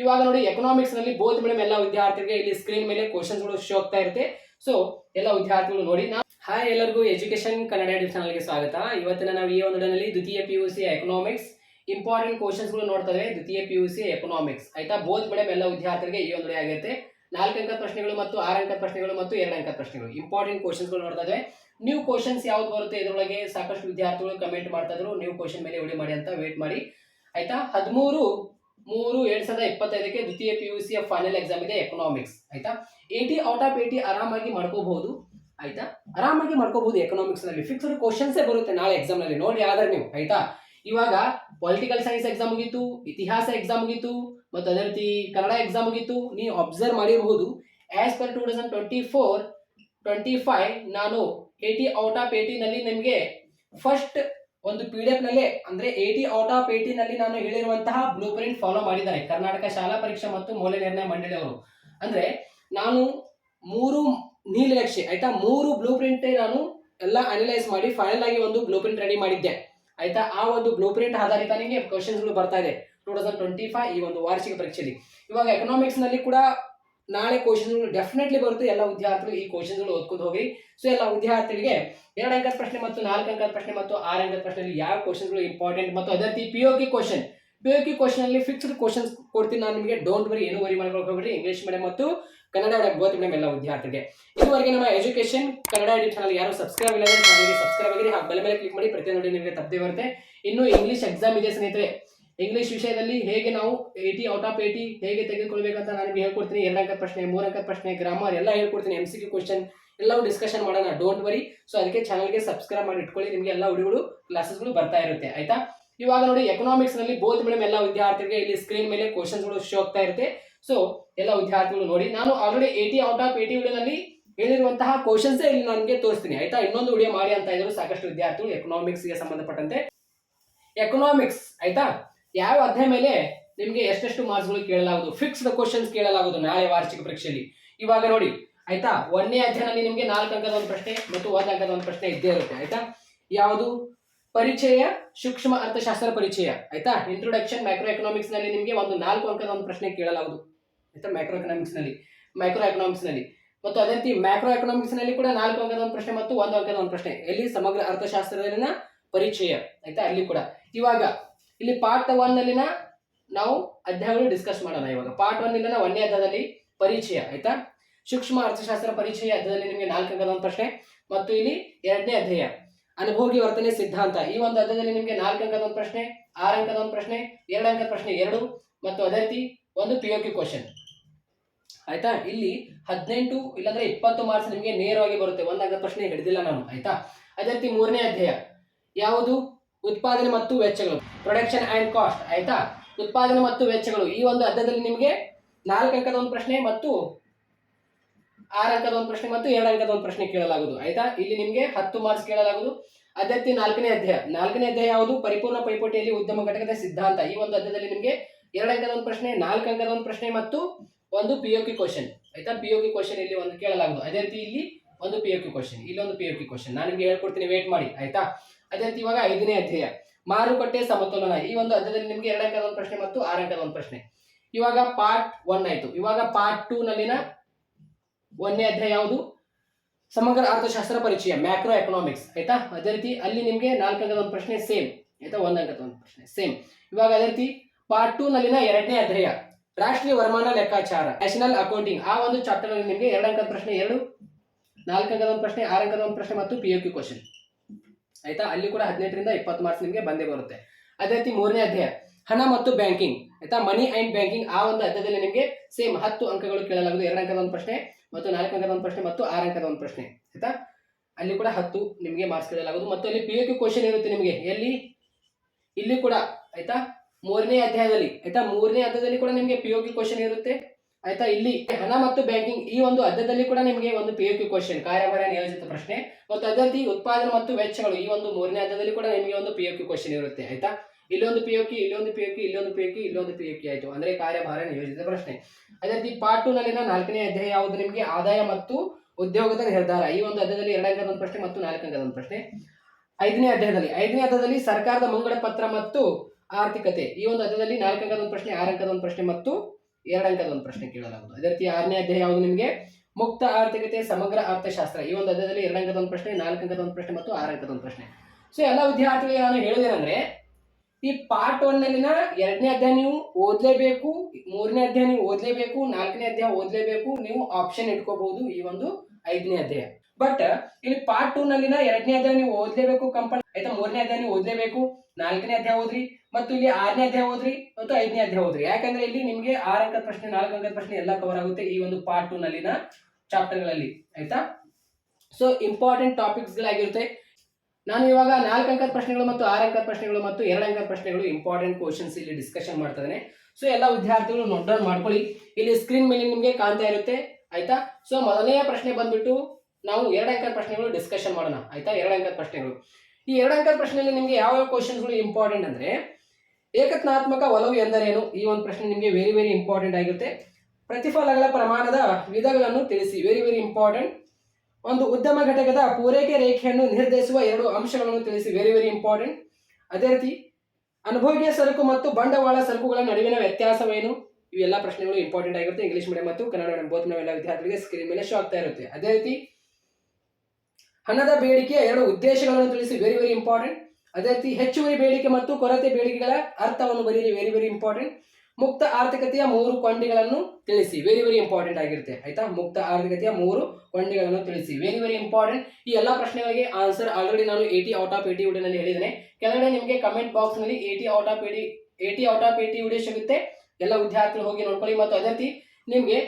ಇವಾಗ ನೋಡಿ ಎಕನಾಮಿಕ್ಸ್ನಲ್ಲಿ ಬೋಧ್ ಮೇಡಮ್ ಎಲ್ಲ ವಿದ್ಯಾರ್ಥಿಗಳಿಗೆ ಇಲ್ಲಿ ಸ್ಕ್ರೀನ್ ಮೇಲೆ ಕ್ವಶನ್ಸ್ಗಳು ಶೋ ಆಗ್ತಾ ಇರುತ್ತೆ. ಸೊ ಎಲ್ಲ ವಿದ್ಯಾರ್ಥಿಗಳು ನೋಡಿ, ನಾ ಹಾಯ್ ಎಲ್ಲರಿಗೂ ಎಜುಕೇಶನ್ ಕನ್ನಡ ಯೂಟ್ಯೂಬ್ ಚಾನಲ್ಗೆ ಸ್ವಾಗತ. ಇವತ್ತಿನ ನಾವು ಈ ಒಂದು ದ್ವಿತೀಯ P U C economics important ಕ್ವಶನ್ಸ್ಗಳು ನೋಡ್ತಾ ಇದ್ದೇವೆ. ದ್ವಿತೀಯ ಪಿ ಯು ಸಿ ಎಕನಾಮಿಕ್ಸ್ ಆಯ್ತಾ? ಬೋಧ ಮೇಡಮ್ ಎಲ್ಲ ವಿದ್ಯಾರ್ಥಿಗಳಿಗೆ ಈ ಒಂದು ಆಗಿರುತ್ತೆ. ನಾಲ್ಕು ಅಂಕದ ಪ್ರಶ್ನೆಗಳು ಮತ್ತು ಆರು ಅಂಕದ ಪ್ರಶ್ನೆಗಳು ಮತ್ತು ಎರಡು ಅಂಕದ ಪ್ರಶ್ನೆಗಳು. ಇಂಪಾರ್ಟೆಂಟ್ ಕ್ವಶನ್ಸ್ಗಳು ನೋಡ್ತಾ ಇದ್ದೇವೆ. ನ್ಯೂ ಕ್ವಶನ್ಸ್ ಯಾವ್ದು ಬರುತ್ತೆ ಇದರೊಳಗೆ ಸಾಕಷ್ಟು ವಿದ್ಯಾರ್ಥಿಗಳು ಕಮೆಂಟ್ ಮಾಡ್ತಾ ಇದ್ರು. ನ್ಯೂ ಕ್ವಶನ್ ಮೇಲೆ ವಿಡಿಯೋ ಮಾಡಿ ಅಂತ ವೇಟ್ ಮಾಡಿ. ಆಯ್ತಾ? ಹದಿಮೂರು ಮೂರು ಎರಡ್ ಸಾವಿರದ ಇಪ್ಪತ್ತೈದಕ್ಕೆ ದ್ವಿತೀಯ ಪಿ ಯು ಸಿಯ ಫೈನಲ್ ಎಕ್ಸಾಮ್ ಇದೆ ಎಕನಾಮಿಕ್ಸ್ ಆಯ್ತಾ? ಏಟಿ ಔಟ್ ಆಫ್ ಏಟಿ ಆರಾಮಾಗಿ ಮಾಡ್ಕೋಬಹುದು, ಆಯ್ತಾ? ಆರಾಮಾಗಿ ಮಾಡ್ಕೋಬಹುದು ಎಕನಾಮಿಕ್ಸ್ನಲ್ಲಿ. ಫಿಕ್ಸ್ಡ್ ಕ್ವಶನ್ಸೇ ಬರುತ್ತೆ ನಾಳೆ ಎಕ್ಸಾಮ್ನಲ್ಲಿ. ನೋಡಿ ಆದ್ರೆ ನೀವು, ಆಯ್ತಾ? ಇವಾಗ ಪೊಲಿಟಿಕಲ್ ಸೈನ್ಸ್ ಎಕ್ಸಾಮ್ ಮುಗೀತು, ಇತಿಹಾಸ ಎಕ್ಸಾಮ್ ಮುಗೀತು, ಮತ್ತು ಅದೇ ರೀತಿ ಕನ್ನಡ ಎಕ್ಸಾಮ್ ಮುಗೀತು, ನೀವು ಅಬ್ಸರ್ವ್ ಮಾಡಿರಬಹುದು as per two thousand twenty four twenty five ನಾನು ಏಟಿ ಔಟ್ ಆಫ್ ಏಟಿ ನಲ್ಲಿ ನಿಮಗೆ ಫಸ್ಟ್ ಒಂದು ಪಿ ಡಿ ಎಫ್ನಲ್ಲಿ, ಅಂದ್ರೆ ಏಟಿ ಔಟ್ ಆಫ್ ಏಟಿ ನಲ್ಲಿ ನಾನು ಹೇಳಿರುವಂತಹ ಬ್ಲೂ ಪ್ರಿಂಟ್ ಫಾಲೋ ಮಾಡಿದ್ದಾರೆ. ಕರ್ನಾಟಕ ಶಾಲಾ ಪರೀಕ್ಷಾ ಮತ್ತು ಮೌಲ್ಯ ನಿರ್ಣಯ ಮಂಡಳಿ ಅವರು. ಅಂದ್ರೆ ನಾನು ಮೂರು ನೀಲನಕ್ಷೆ ಆಯ್ತಾ? ಮೂರು ಬ್ಲೂ ಪ್ರಿಂಟ್ ನಾನು ಎಲ್ಲ ಅನಲೈಸ್ ಮಾಡಿ ಫೈನಲ್ ಆಗಿ ಒಂದು ಬ್ಲೂ ಪ್ರಿಂಟ್ ರೆಡಿ ಮಾಡಿದ್ದೆ. ಆಯ್ತಾ? ಆ ಒಂದು ಬ್ಲೂ ಪ್ರಿಂಟ್ ಆಧಾರಿತ ನಿಮಗೆ ಕ್ವಶನ್ಸ್ಗಳು ಬರ್ತಾ ಇದೆ. ಟೂ ತೌಸಂಡ್ ಟ್ವೆಂಟಿ ಫೈವ್ ಈ ಒಂದು ವಾರ್ಷಿಕ ಪರೀಕ್ಷೆಯಲ್ಲಿ ಇವಾಗ ಎಕನಾಮಿಕ್ಸ್ನಲ್ಲಿ ಕೂಡ ನಾಳೆ ಕ್ವಶನ್ಗಳು ಡೆಫಿನೆಟ್ಲಿ ಬರುತ್ತೆ. ಎಲ್ಲ ವಿದ್ಯಾರ್ಥಿಗಳು ಈ ಕ್ವಶನ್ಗಳು ಓದ್ಕೊಂಡು ಹೋಗಿ ಸೊ ಎಲ್ಲ ವಿದ್ಯಾರ್ಥಿಗಳಿಗೆ ಎರಡು ಅಂಕದ ಪ್ರಶ್ನೆ ಮತ್ತು ನಾಲ್ಕು ಅಂಕದ ಪ್ರಶ್ನೆ ಮತ್ತು ಆರು ಅಂಕದ ಪ್ರಶ್ನೆಯಲ್ಲಿ ಯಾವ ಕ್ವಶನ್ಗಳು ಇಂಪಾರ್ಟೆಂಟ್ ಮತ್ತು ಅದೇ ರೀತಿ P U Q question P U Q question ಅಲ್ಲಿ ಫಿಕ್ಸ್ಡ್ ಕ್ವಶನ್ಸ್ ಕೊಡ್ತೀನಿ ನಾನು ನಿಮಗೆ. ಡೋಂಟ್ ವರಿ ಏನು ವರಿ ಮಾಡ್ಕೊಳ್ಬೇಡಿ ಇಂಗ್ಲೀಷ್ ಮೀಡಿಯಂ ಮತ್ತು ಕನ್ನಡ ಮೀಡಿಯಂ ಎಲ್ಲ ವಿದ್ಯಾರ್ಥಿಗಳಿಗೆ ಇದುವರೆಗೆ ನಮ್ಮ ಎಜುಕೇಶನ್ ಕನ್ನಡ ಯೂಟ್ಯೂಬ್ ಚಾನಲ್ ಯಾರು ಸಬ್ಸ್ಕ್ರೈಬ್ ಇಲ್ಲ ಚಾನಲ್ಗೆ ಸಬ್ಸ್ಕ್ರೈಬ್ ಆಗಿರಿ. ಹಾಗೆ ಬೆಲೆ ಮೇಲೆ ಕ್ಲಿಕ್ ಮಾಡಿ, ಪ್ರತಿಯೊಂದು ನೋಡಿ ನಿಮಗೆ ತಪ್ಪದೆ ಬರುತ್ತೆ. ಇನ್ನು ಇಂಗ್ಲೀಷ್ ಎಕ್ಸಾಮ್ ಇದೆ ಸ್ನೇಹಿತರೆ. ಇಂಗ್ಲಿಷ್ ವಿಷಯದಲ್ಲಿ ಹೇಗೆ ನಾವು ಏಟಿ ಔಟ್ ಆಫ್ ಏಟಿ ಹೇಗೆ ತೆಗೆದುಕೊಳ್ಬೇಕಂತ ನಾನು ಹೇಳ್ಕೊಡ್ತೀನಿ. ಎರಡು ಅಂಕದ ಪ್ರಶ್ನೆ ಮೂರು ಅಂಕದ ಪ್ರಶ್ನೆ ಗ್ರಾಮರ್ ಎಲ್ಲ ಹೇಳ್ಕೊಡ್ತೀನಿ. ಎಂ ಸಿ ಕ್ಯೂ ಕ್ವಶನ್ ಎಲ್ಲವೂ ಡಿಸ್ಕಷನ್ ಮಾಡೋಣ. ಡೋಂಟ್ ವರಿ ಸೊ ಅದಕ್ಕೆ ಚಾನಲ್ಗೆ ಸಬ್ಸ್ಕ್ರೈಬ್ ಮಾಡಿ ಇಟ್ಕೊಳ್ಳಿ. ನಿಮಗೆ ಎಲ್ಲ ವಿಡಿಯೋಗಳು ಕ್ಲಾಸಸ್ಗಳು ಬರ್ತಾ ಇರುತ್ತೆ. ಆಯ್ತಾ? ಇವಾಗ ನೋಡಿ ಎಕನಾಮಿಕ್ಸ್ನಲ್ಲಿ ಬೋತ್ ಮೇಡಮ್ ಎಲ್ಲ ವಿದ್ಯಾರ್ಥಿಗಳಿಗೆ ಇಲ್ಲಿ ಸ್ಕ್ರೀನ್ ಮೇಲೆ ಕ್ವಶನ್ಸ್ಗಳು ಶೋ ಆಗ್ತಾ ಇರುತ್ತೆ. ಸೊ ಎಲ್ಲ ವಿದ್ಯಾರ್ಥಿಗಳು ನೋಡಿ, ನಾನು already eighty out of eighty ವಿಡಿಯೋನಲ್ಲಿ ಹೇಳಿರುವಂತಹ ಕ್ವಶನ್ಸ್ ಇಲ್ಲಿ ನನಗೆ ತೋರಿಸ್ತೀನಿ. ಆಯ್ತಾ? ಇನ್ನೊಂದು ವಿಡಿಯೋ ಮಾಡಿ ಅಂತ ಇದ್ರು ಸಾಕಷ್ಟು ವಿದ್ಯಾರ್ಥಿಗಳು ಎಕನಾಮಿಕ್ಸ್ಗೆ ಸಂಬಂಧಪಟ್ಟಂತೆ. ಎಕನಾಮಿಕ್ಸ್ ಆಯ್ತಾ? ಯಾವ ಅಧ್ಯಾಯ ಮೇಲೆ ನಿಮಗೆ ಎಷ್ಟೆಷ್ಟು ಮಾರ್ಕ್ಸ್ಗಳು ಕೇಳಲಾಗುವುದು ಫಿಕ್ಸ್ಡ್ ಕ್ವಶನ್ಸ್ ಕೇಳಲಾಗುವುದು ನಾಳೆ ವಾರ್ಷಿಕ ಪರೀಕ್ಷೆಯಲ್ಲಿ. ಇವಾಗ ನೋಡಿ, ಆಯ್ತಾ? ಒಂದನೇ ಅಧ್ಯಾಯದಲ್ಲಿ ನಿಮಗೆ ನಾಲ್ಕು ಅಂಕದ ಒಂದು ಪ್ರಶ್ನೆ ಮತ್ತು ಒಂದು ಅಂಕದ ಒಂದು ಪ್ರಶ್ನೆ ಇದ್ದೇ ಇರುತ್ತೆ, ಆಯ್ತಾ? ಯಾವುದು? ಪರಿಚಯ, ಸೂಕ್ಷ್ಮ ಅರ್ಥಶಾಸ್ತ್ರ ಪರಿಚಯ, ಆಯ್ತಾ? ಇಂಟ್ರೊಡಕ್ಷನ್ ಮೈಕ್ರೋ ಎಕನಾಮಿಕ್ಸ್ನಲ್ಲಿ ನಿಮಗೆ ಒಂದು ನಾಲ್ಕು ಅಂಕದ ಒಂದು ಪ್ರಶ್ನೆ ಕೇಳಲಾಗುವುದು ಆಯ್ತಾ? ಮೈಕ್ರೋ ಎಕನಾಮಿಕ್ಸ್ನಲ್ಲಿ ಮೈಕ್ರೋ ಎಕನಾಮಿಕ್ಸ್ನಲ್ಲಿ. ಮತ್ತು ಅದೇ ರೀತಿ ಮ್ಯಾಕ್ರೋ ಎಕನಾಮಿಕ್ಸ್ನಲ್ಲಿ ಕೂಡ ನಾಲ್ಕು ಅಂಕದ ಒಂದು ಪ್ರಶ್ನೆ ಮತ್ತು ಒಂದು ಅಂಕದ ಒಂದು ಪ್ರಶ್ನೆ. ಎಲ್ಲಿ? ಸಮಗ್ರ ಅರ್ಥಶಾಸ್ತ್ರದಲ್ಲಿನ ಪರಿಚಯ, ಆಯ್ತಾ? ಅಲ್ಲಿ ಕೂಡ. ಇವಾಗ ಇಲ್ಲಿ ಪಾರ್ಟ್ ಒನ್ ನಲ್ಲಿನ ನಾವು ಅಧ್ಯಾಯಗಳು ಡಿಸ್ಕಸ್ ಮಾಡೋಣ ಇವಾಗ. ಪಾರ್ಟ್ ಒನ್ ನಾವು ಒಂದನೇ ಅಧ್ಯಾಯದಲ್ಲಿ ಪರಿಚಯ, ಆಯ್ತಾ? ಸೂಕ್ಷ್ಮ ಅರ್ಥಶಾಸ್ತ್ರ ಪರಿಚಯ ಅಧ್ಯಾಯದಲ್ಲಿ ನಿಮಗೆ ನಾಲ್ಕು ಅಂಕದ ಒಂದು ಪ್ರಶ್ನೆ. ಮತ್ತು ಇಲ್ಲಿ ಎರಡನೇ ಅಧ್ಯಾಯ, ಅನುಭೋಗಿ ವರ್ತನೆ ಸಿದ್ಧಾಂತ. ಈ ಒಂದು ಅಧ್ಯಾಯದಲ್ಲಿ ನಿಮಗೆ ನಾಲ್ಕು ಅಂಕದ ಒಂದು ಪ್ರಶ್ನೆ, ಆರು ಅಂಕದ ಒಂದು ಪ್ರಶ್ನೆ, ಎರಡು ಅಂಕದ ಪ್ರಶ್ನೆ, ಎರಡು, ಮತ್ತು ಅದೇ ರೀತಿ ಒಂದು ಪಿ ಒ ಕ್ಯೂ ಕ್ವಶನ್ ಆಯ್ತಾ? ಇಲ್ಲಿ ಹದಿನೆಂಟು ಇಲ್ಲಾಂದ್ರೆ ಇಪ್ಪತ್ತು ಮಾರ್ಕ್ಸ್ ನಿಮಗೆ ನೇರವಾಗಿ ಬರುತ್ತೆ. ಒಂದು ಅಂಕದ ಪ್ರಶ್ನೆ ಹಿಡಿದಿಲ್ಲ ನಾನು, ಆಯ್ತಾ? ಅದೇ ರೀತಿ ಮೂರನೇ ಅಧ್ಯಾಯ. ಯಾವುದು? ಉತ್ಪಾದನೆ ಮತ್ತು ವೆಚ್ಚಗಳು. ಪ್ರೊಡಕ್ಷನ್ ಆ್ಯಂಡ್ ಕಾಸ್ಟ್ ಆಯಿತಾ? ಉತ್ಪಾದನೆ ಮತ್ತು ವೆಚ್ಚಗಳು. ಈ ಒಂದು ಅರ್ಧದಲ್ಲಿ ನಿಮಗೆ ನಾಲ್ಕು ಅಂಕದ ಒಂದು ಪ್ರಶ್ನೆ ಮತ್ತು ಆರು ಅಂಕದ ಒಂದು ಪ್ರಶ್ನೆ ಮತ್ತು ಎರಡು ಅಂಕದ ಒಂದು ಪ್ರಶ್ನೆ ಕೇಳಲಾಗುವುದು. ಆಯಿತಾ? ಇಲ್ಲಿ ನಿಮಗೆ ಹತ್ತು ಮಾರ್ಕ್ಸ್ ಕೇಳಲಾಗುವುದು. ಅದೇ ರೀತಿ ನಾಲ್ಕನೇ ಅಧ್ಯಾಯ. ನಾಲ್ಕನೇ ಅಧ್ಯಾಯ ಯಾವುದು? ಪರಿಪೂರ್ಣ ಪೈಪೋಟಿಯಲ್ಲಿ ಉದ್ಯಮ ಘಟಕದ ಸಿದ್ಧಾಂತ. ಈ ಒಂದು ಅಧ್ಯಾಯದಲ್ಲಿ ನಿಮಗೆ ಎರಡು ಅಂಕದ ಒಂದು ಪ್ರಶ್ನೆ, ನಾಲ್ಕು ಅಂಕದ ಒಂದು ಪ್ರಶ್ನೆ ಮತ್ತು ಒಂದು ಪಿ ಯು ಕ್ವಶನ್ ಆಯ್ತಾ? ಪಿ ಕ್ವಶನ್ ಇಲ್ಲಿ ಒಂದು ಕೇಳಲಾಗುವುದು. ಅದೇ ರೀತಿ ಇಲ್ಲಿ ಒಂದು ಪಿ ಯು ಕ್ಯೂ ಕ್ವಶನ್ ಇಲ್ಲೊಂದು ಪಿ ಯು ಕ್ಯೂ ಕ್ವಶನ್ ನಾನು ನಿಮಗೆ ಹೇಳ್ಕೊಡ್ತೀನಿ ವೇಟ್ ಮಾಡಿ, ಆಯ್ತಾ? ಅದೇ ರೀತಿ ಇವಾಗ ಐದನೇ ಅಧ್ಯಾಯ. ಮಾರುಕಟ್ಟೆ ಸಮತೋಲನ. ಈ ಒಂದು ಅಧ್ಯಾಯದಲ್ಲಿ ನಿಮಗೆ ಎರಡು ಅಂಕದ ಒಂದು ಪ್ರಶ್ನೆ ಮತ್ತು ಆರು ಅಂಕದ ಒಂದು ಪ್ರಶ್ನೆ. ಇವಾಗ ಪಾರ್ಟ್ ಒನ್ ಆಯ್ತು. ಇವಾಗ ಪಾರ್ಟ್ ಟೂ ನಲ್ಲಿನ ಒಂದನೇ ಅಧ್ಯಾಯ ಯಾವುದು? ಸಮಗ್ರ ಅರ್ಥಶಾಸ್ತ್ರ ಪರಿಚಯ ಮ್ಯಾಕ್ರೋ ಎಕನಾಮಿಕ್ಸ್ ಆಯ್ತಾ? ಅದೇ ರೀತಿ ಅಲ್ಲಿ ನಿಮಗೆ ನಾಲ್ಕು ಅಂಕದ ಒಂದು ಪ್ರಶ್ನೆ ಸೇಮ್ ಆಯ್ತಾ? ಒಂದು ಅಂಕದ ಒಂದು ಪ್ರಶ್ನೆ ಸೇಮ್ ಇವಾಗ ಅದೇ ರೀತಿ ಪಾರ್ಟ್ ಟೂ ನಲ್ಲಿನ ಎರಡನೇ ಅಧ್ಯಾಯ. ರಾಷ್ಟ್ರೀಯ ವರಮಾನ ಲೆಕ್ಕಾಚಾರ ನ್ಯಾಷನಲ್ ಅಕೌಂಟಿಂಗ್ ಆ ಒಂದು ಚಾಪ್ಟರ್ ನಿಮಗೆ ಎರಡು ಅಂಕದ ಪ್ರಶ್ನೆ ಎರಡು. ನಾಲ್ಕು ಅಂಕದ ಒಂದು ಪ್ರಶ್ನೆ ಆರು ಅಂಕದ ಒಂದು ಪ್ರಶ್ನೆ ಮತ್ತು ಪಿ ಯು ಕ್ಯೂ ಕ್ವಶನ್ ಆಯ್ತಾ? ಅಲ್ಲಿ ಕೂಡ ಹದಿನೆಂಟರಿಂದ ಇಪ್ಪತ್ತು ಮಾರ್ಕ್ಸ್ ನಿಮಗೆ ಬಂದೇ ಬರುತ್ತೆ. ಅದೇ ರೀತಿ ಮೂರನೇ ಅಧ್ಯಾಯ, ಹಣ ಮತ್ತು ಬ್ಯಾಂಕಿಂಗ್ ಆಯ್ತಾ? ಮನಿ ಅಂಡ್ ಬ್ಯಾಂಕಿಂಗ್ ಆ ಒಂದು ಅಧ್ಯಾಯದಲ್ಲಿ ನಿಮಗೆ ಸೇಮ್ ಹತ್ತು ಅಂಕಗಳು ಕೇಳಲಾಗುವುದು. ಎರಡು ಅಂಕದ ಒಂದು ಪ್ರಶ್ನೆ ಮತ್ತು ನಾಲ್ಕು ಅಂಕದ ಒಂದು ಪ್ರಶ್ನೆ ಮತ್ತು ಆರು ಅಂಕದ ಒಂದು ಪ್ರಶ್ನೆ. ಆಯ್ತಾ? ಅಲ್ಲಿ ಕೂಡ ಹತ್ತು ನಿಮಗೆ ಮಾರ್ಕ್ಸ್ ಕೇಳಲಾಗುವುದು. ಮತ್ತು ಅಲ್ಲಿ ಪಿ ಯು ಕ್ಯೂ ಕ್ವಶನ್ ಇರುತ್ತೆ ನಿಮಗೆ. ಎಲ್ಲಿ? ಇಲ್ಲಿ ಕೂಡ. ಆಯ್ತಾ? ಮೂರನೇ ಅಧ್ಯಾಯದಲ್ಲಿ. ಆಯ್ತಾ? ಮೂರನೇ ಅಧ್ಯಾಯದಲ್ಲಿ ಕೂಡ ನಿಮಗೆ ಪಿ ಯು ಕ್ಯೂ ಕ್ವಶನ್ ಇರುತ್ತೆ. ಆಯ್ತಾ? ಇಲ್ಲಿ ಹಣ ಮತ್ತು ಬ್ಯಾಂಕಿಂಗ್ ಈ ಒಂದು ಅರ್ಧದಲ್ಲಿ ಕೂಡ ನಿಮಗೆ ಒಂದು ಪಿ ಯು ಕ್ಯೂ ಕ್ವಶನ್ ಕಾರ್ಯಭಾರ ನಿಯೋಜಿತ ಪ್ರಶ್ನೆ ಮತ್ತು ಅದರಲ್ಲಿ ಉತ್ಪಾದನೆ ಮತ್ತು ವೆಚ್ಚಗಳು ಈ ಒಂದು ಮೂರನೇ ಅರ್ಧದಲ್ಲಿ ಕೂಡ ನಿಮಗೆ ಒಂದು ಪಿ ಯು ಕ್ಯೂ ಕ್ವಶನ್ ಇರುತ್ತೆ, ಆಯ್ತಾ? ಇಲ್ಲೊಂದು ಪಿ ಯು ಕ್ಯೂ ಇಲ್ಲೊಂದು ಪಿ ಯು ಕ್ಯೂ ಇಲ್ಲೊಂದು ಪಿ ಯು ಕ್ಯೂ ಇಲ್ಲೊಂದು ಪಿ ಯು ಕ್ಯೂ ಆಯ್ತು. ಅಂದ್ರೆ ಕಾರ್ಯಭಾರ ನಿಯೋಜಿತ ಪ್ರಶ್ನೆ. ಅದೇ ರೀತಿ ಪಾರ್ಟ್ ಟೂ ನಲ್ಲಿನ ನಾಲ್ಕನೇ ಅಧ್ಯಾಯ ಯಾವುದು ನಿಮಗೆ? ಆದಾಯ ಮತ್ತು ಉದ್ಯೋಗದ ನಿರ್ಧಾರ. ಈ ಒಂದು ಅಧ್ಯಾಯದಲ್ಲಿ ಎರಡನೇ ಒಂದು ಪ್ರಶ್ನೆ ಮತ್ತು ನಾಲ್ಕನೇ ಒಂದು ಪ್ರಶ್ನೆ. ಐದನೇ ಅಧ್ಯಾಯದಲ್ಲಿ ಐದನೇ ಅಧ್ಯಾಯದಲ್ಲಿ ಸರ್ಕಾರದ ಮುಂಗಡ ಪತ್ರ ಮತ್ತು ಆರ್ಥಿಕತೆ. ಈ ಒಂದು ಅಧ್ಯಾಯದಲ್ಲಿ ನಾಲ್ಕನೇ ಒಂದು ಪ್ರಶ್ನೆ ಆರಂಕದ ಒಂದು ಪ್ರಶ್ನೆ ಮತ್ತು ಎರಡು ಅಂಕದ ಒಂದು ಪ್ರಶ್ನೆ ಕೇಳಲಾಗುವುದು ಅದೇ ರೀತಿ ಆರನೇ ಅಧ್ಯಾಯ ಯಾವುದು ನಿಮಗೆ? ಮುಕ್ತ ಆರ್ಥಿಕತೆ, ಸಮಗ್ರ ಅರ್ಥಶಾಸ್ತ್ರ. ಈ ಒಂದು ಅಧ್ಯಾಯದಲ್ಲಿ ಎರಡಂಕದ ಒಂದು ಪ್ರಶ್ನೆ, ನಾಲ್ಕಂಕದ ಒಂದು ಪ್ರಶ್ನೆ ಮತ್ತು ಆರಂಕದ ಒಂದು ಪ್ರಶ್ನೆ. ಸೊ ಎಲ್ಲ ವಿದ್ಯಾರ್ಥಿಗಳಿಗೆ ನಾನು ಹೇಳಿದೇನೆಂದ್ರೆ, ಈ ಪಾರ್ಟ್ ಒನ್ ನಲ್ಲಿನ ಎರಡನೇ ಅಧ್ಯಾಯ ನೀವು ಓದಲೇಬೇಕು, ಮೂರನೇ ಅಧ್ಯಾಯ ನೀವು ಓದಲೇಬೇಕು, ನಾಲ್ಕನೇ ಅಧ್ಯಾಯ ಓದಲೇಬೇಕು, ನೀವು ಆಪ್ಷನ್ ಇಟ್ಕೋಬಹುದು ಈ ಒಂದು ಐದನೇ ಅಧ್ಯಾಯ. ಬಟ್ ಇಲ್ಲಿ ಪಾರ್ಟ್ ಟೂ ನಲ್ಲಿನ ಎರಡನೇ ಅಧ್ಯಾಯ ನೀವು ಓದಲೇಬೇಕು, ಕಂಪಲ್ ಆಯ್ತಾ? ಮೂರನೇ ಅಧ್ಯಾಯ ನೀವು ಓದಲೇಬೇಕು, ನಾಲ್ಕನೇ ಅಧ್ಯಾಯ ಓದ್ರಿ. ಮತ್ತು ಇಲ್ಲಿ ಆರನೇ ಅಧ್ಯಾಯ ಓದ್ರಿ ಮತ್ತು ಐದನೇ ಅಧ್ಯಾಯ ಓದ್ರಿ ಯಾಕಂದ್ರೆ ಇಲ್ಲಿ ನಿಮಗೆ ಆರು ಅಂಕದ ಪ್ರಶ್ನೆ, ನಾಲ್ಕು ಅಂಕದ ಪ್ರಶ್ನೆ ಎಲ್ಲ ಕವರ್ ಆಗುತ್ತೆ ಈ ಒಂದು ಪಾರ್ಟ್ ಟೂ ನಲ್ಲಿನ ಚಾಪ್ಟರ್ಗಳಲ್ಲಿ ಆಯ್ತಾ? ಸೊ ಇಂಪಾರ್ಟೆಂಟ್ ಟಾಪಿಕ್ಸ್ ಗಳಾಗಿರುತ್ತೆ. ನಾನು ಇವಾಗ ನಾಲ್ಕು ಅಂಕದ ಪ್ರಶ್ನೆಗಳು ಮತ್ತು ಆರು ಅಂಕದ ಪ್ರಶ್ನೆಗಳು ಮತ್ತು ಎರಡು ಅಂಕದ ಪ್ರಶ್ನೆಗಳು ಇಂಪಾರ್ಟೆಂಟ್ ಕ್ವಶನ್ಸ್ ಇಲ್ಲಿ ಡಿಸ್ಕಷನ್ ಮಾಡ್ತಾ ಇದ್ದೇನೆ. ಸೊ ಎಲ್ಲ ವಿದ್ಯಾರ್ಥಿಗಳು ನೋಟ್ ಡೌನ್ ಮಾಡ್ಕೊಳ್ಳಿ. ಇಲ್ಲಿ ಸ್ಕ್ರೀನ್ ಮೇಲೆ ನಿಮಗೆ ಕಾಣ್ತಾ ಇರುತ್ತೆ. ಆಯ್ತಾ? ಸೊ ಮೊದಲನೆಯ ಪ್ರಶ್ನೆ ಬಂದ್ಬಿಟ್ಟು ನಾವು ಎರಡು ಅಂಕದ ಪ್ರಶ್ನೆಗಳು ಡಿಸ್ಕಷನ್ ಮಾಡೋಣ. ಆಯ್ತಾ? ಎರಡು ಅಂಕದ ಪ್ರಶ್ನೆಗಳು. ಈ ಎರಡು ಅಂಕದ ಪ್ರಶ್ನೆಯಲ್ಲಿ ನಿಮಗೆ ಯಾವ ಯಾವ ಕ್ವಶನ್ಸ್ಗಳು ಇಂಪಾರ್ಟೆಂಟ್ ಅಂದ್ರೆ ಏಕತ್ನಾತ್ಮಕ ಒಲವು ಎಂದರೇನು? ಈ ಒಂದು ಪ್ರಶ್ನೆ ನಿಮಗೆ ವೆರಿ ವೆರಿ ಇಂಪಾರ್ಟೆಂಟ್ ಆಗಿರುತ್ತೆ. ಪ್ರತಿಫಲಗಳ ಪ್ರಮಾಣದ ವಿಧಗಳನ್ನು ತಿಳಿಸಿ. ವೆರಿ ವೆರಿ ಇಂಪಾರ್ಟೆಂಟ್ ಒಂದು ಉದ್ಯಮ ಘಟಕದ ಪೂರೈಕೆ ರೇಖೆಯನ್ನು ನಿರ್ಧರಿಸುವ ಎರಡು ಅಂಶಗಳನ್ನು ತಿಳಿಸಿ. ವೆರಿ ವೆರಿ ಇಂಪಾರ್ಟೆಂಟ್ ಅದೇ ರೀತಿ ಅನುಭವಿಯ ಸರಕು ಮತ್ತು ಬಂಡವಾಳ ಸರಕುಗಳ ನಡುವಿನ ವ್ಯತ್ಯಾಸವೇನು? ಇವೆಲ್ಲ ಪ್ರಶ್ನೆಗಳು ಇಂಪಾರ್ಟೆಂಟ್ ಆಗಿರುತ್ತೆ. ಇಂಗ್ಲಿಷ್ ಮೀಡಿಯಂ ಮತ್ತು ಕನ್ನಡ ಮೀಡಿಯಂ ಬೋತ್ ನಾವೆಲ್ಲ ವಿದ್ಯಾರ್ಥಿಗಳಿಗೆ ಸ್ಕ್ರೀನ್ ಮೇಲೆ ಶೋ ಆಗ್ತಾ ಇರುತ್ತೆ. ಅದೇ ರೀತಿ, ಹಣದ ಬೇಡಿಕೆಯ ಎರಡು ಉದ್ದೇಶಗಳನ್ನು ತಿಳಿಸಿ. ವೆರಿ ವೆರಿ ಇಂಪಾರ್ಟೆಂಟ್ ಅದೇ ರೀತಿ ಹೆಚ್ಚುವರಿ ಬೇಡಿಕೆ ಮತ್ತು ಕೊರತೆ ಬೇಡಿಕೆಗಳ ಅರ್ಥವನ್ನು ಬರೀರಿ. ವೆರಿ ವೆರಿ ಇಂಪಾರ್ಟೆಂಟ್ ಮುಕ್ತ ಆರ್ಥಿಕತೆಯ ಮೂರು ಕೊಂಡಿಗಳನ್ನು ತಿಳಿಸಿ. ವೆರಿ ವೆರಿ ಇಂಪಾರ್ಟೆಂಟ್ ಆಗಿರುತ್ತೆ. ಆಯ್ತಾ? ಮುಕ್ತ ಆರ್ಥಿಕತೆಯ ಮೂರು ಕೊಂಡಿಗಳನ್ನು ತಿಳಿಸಿ. ವೆರಿ ವೆರಿ ಇಂಪಾರ್ಟೆಂಟ್ ಈ ಎಲ್ಲ ಪ್ರಶ್ನೆಗಳಿಗೆ ಆನ್ಸರ್ ಆಲ್ರೆಡಿ ನಾನು ಏಟಿ ಔಟ್ ಆಫ್ ಏಟಿ ವಿಡಿಯೋನಲ್ಲಿ ಹೇಳಿದ್ದೇನೆ. ಕೆಳಗಡೆ ನಿಮಗೆ ಕಮೆಂಟ್ ಬಾಕ್ಸ್ನಲ್ಲಿ eighty out of eighty eighty out of eighty video ಸಿಗುತ್ತೆ. ಎಲ್ಲ ವಿದ್ಯಾರ್ಥಿಗಳು ಹೋಗಿ ನೋಡ್ಕೊಳ್ಳಿ. ಮತ್ತು ಅದೇ ನಿಮಗೆ